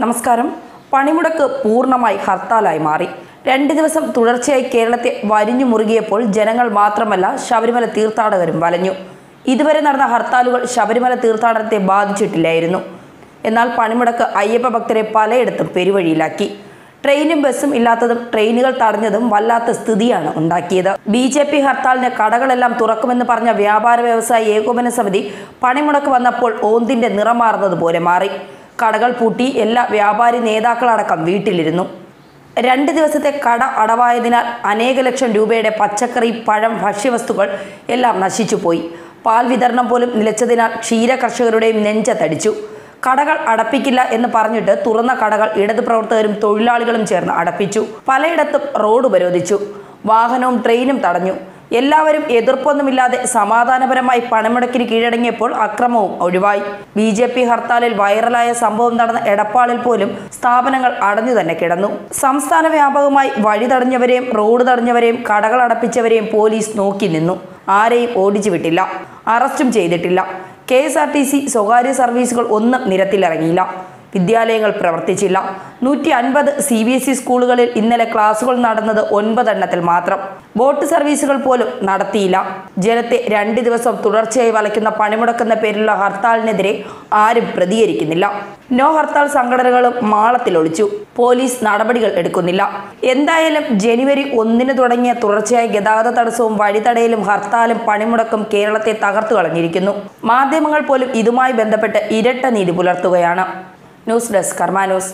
നമസ്കാരം. പണിമുടക്ക് പൂർണമായി ഹർത്താലായി മാറി. രണ്ട് ദിവസം തുടർച്ചയായി കേരളത്തെ വരിഞ്ഞു മുറുകിയപ്പോൾ ജനങ്ങൾ മാത്രമല്ല ശബരിമല തീർത്ഥാടകരും വലഞ്ഞു. ഇതുവരെ നടന്ന ഹർത്താലുകൾ ശബരിമല തീർത്ഥാടനത്തെ ബാധിച്ചിട്ടില്ലായിരുന്നു. എന്നാൽ പണിമുടക്ക് അയ്യപ്പ ഭക്തരെ പലയിടത്തും പെരുവഴിയിലാക്കി. ട്രെയിനും ബസ്സും ഇല്ലാത്തതും ട്രെയിനുകൾ തടഞ്ഞതും വല്ലാത്ത സ്ഥിതിയാണ് ഉണ്ടാക്കിയത്. ബി ജെ പി ഹർത്താലിന് കടകളെല്ലാം തുറക്കുമെന്ന് പറഞ്ഞ വ്യാപാര വ്യവസായ ഏകോപന സമിതി പണിമുടക്ക് വന്നപ്പോൾ ഓന്തിന്റെ നിറം മാറുന്നത് പോലെ മാറി. കടകൾ പൂട്ടി എല്ലാ വ്യാപാരി നേതാക്കളടക്കം വീട്ടിലിരുന്നു. രണ്ട് ദിവസത്തെ കട അടവായതിനാൽ അനേക ലക്ഷം രൂപയുടെ പച്ചക്കറി പഴം ഭക്ഷ്യവസ്തുക്കൾ എല്ലാം നശിച്ചുപോയി പാൽ വിതരണം പോലും നിലച്ചതിനാൽ ക്ഷീര കർഷകരുടെയും നെഞ്ചത്തടിച്ചു കടകൾ അടപ്പിക്കില്ല എന്ന് പറഞ്ഞിട്ട് തുറന്ന കടകൾ ഇടത് പ്രവർത്തകരും തൊഴിലാളികളും ചേർന്ന് അടപ്പിച്ചു. പലയിടത്തും റോഡ് ഉപരോധിച്ചു. വാഹനവും ട്രെയിനും തടഞ്ഞു. എല്ലാവരും എതിർപ്പൊന്നുമില്ലാതെ സമാധാനപരമായി പണമുടക്കിന് കീഴടങ്ങിയപ്പോൾ അക്രമവും ഒഴിവായി. ബി ജെ പി ഹർത്താലിൽ വൈറലായ സംഭവം നടന്ന എടപ്പാളിൽ പോലും സ്ഥാപനങ്ങൾ അടഞ്ഞു തന്നെ കിടന്നു. സംസ്ഥാന വ്യാപകമായി വഴി തടഞ്ഞവരെയും റോഡ് തടഞ്ഞവരെയും കടകൾ അടപ്പിച്ചവരെയും പോലീസ് നോക്കി നിന്നു. ആരെയും ഓടിച്ചു വിട്ടില്ല. അറസ്റ്റും ചെയ്തിട്ടില്ല. K S R T C സ്വകാര്യ സർവീസുകൾ ഒന്നും നിരത്തിലിറങ്ങിയില്ല. വിദ്യാലയങ്ങൾ പ്രവർത്തിച്ചില്ല. നൂറ്റി അൻപത് സി ബി എസ് ഇ സ്കൂളുകളിൽ ഇന്നലെ ക്ലാസുകൾ നടന്നത് ഒൻപതെണ്ണത്തിൽ മാത്രം. ബോട്ട് സർവീസുകൾ പോലും നടത്തിയില്ല. ജനത്തെ രണ്ട് ദിവസം തുടർച്ചയായി വലയ്ക്കുന്ന പണിമുടക്കുന്ന പേരിലുള്ള ഹർത്താലിനെതിരെ ആരും പ്രതികരിക്കുന്നില്ല. നോ ഹർത്താൽ സംഘടനകളും മാളത്തിൽ ഒളിച്ചു. പോലീസ് നടപടികൾ എടുക്കുന്നില്ല. എന്തായാലും ജനുവരി ഒന്നിന് തുടങ്ങിയ തുടർച്ചയായ ഗതാഗത തടസ്സവും വഴിതടയലും ഹർത്താലും പണിമുടക്കും കേരളത്തെ തകർത്തു കളഞ്ഞിരിക്കുന്നു. മാധ്യമങ്ങൾ പോലും ഇതുമായി ബന്ധപ്പെട്ട് ഇരട്ട നീതി പുലർത്തുകയാണ്. News desk Karma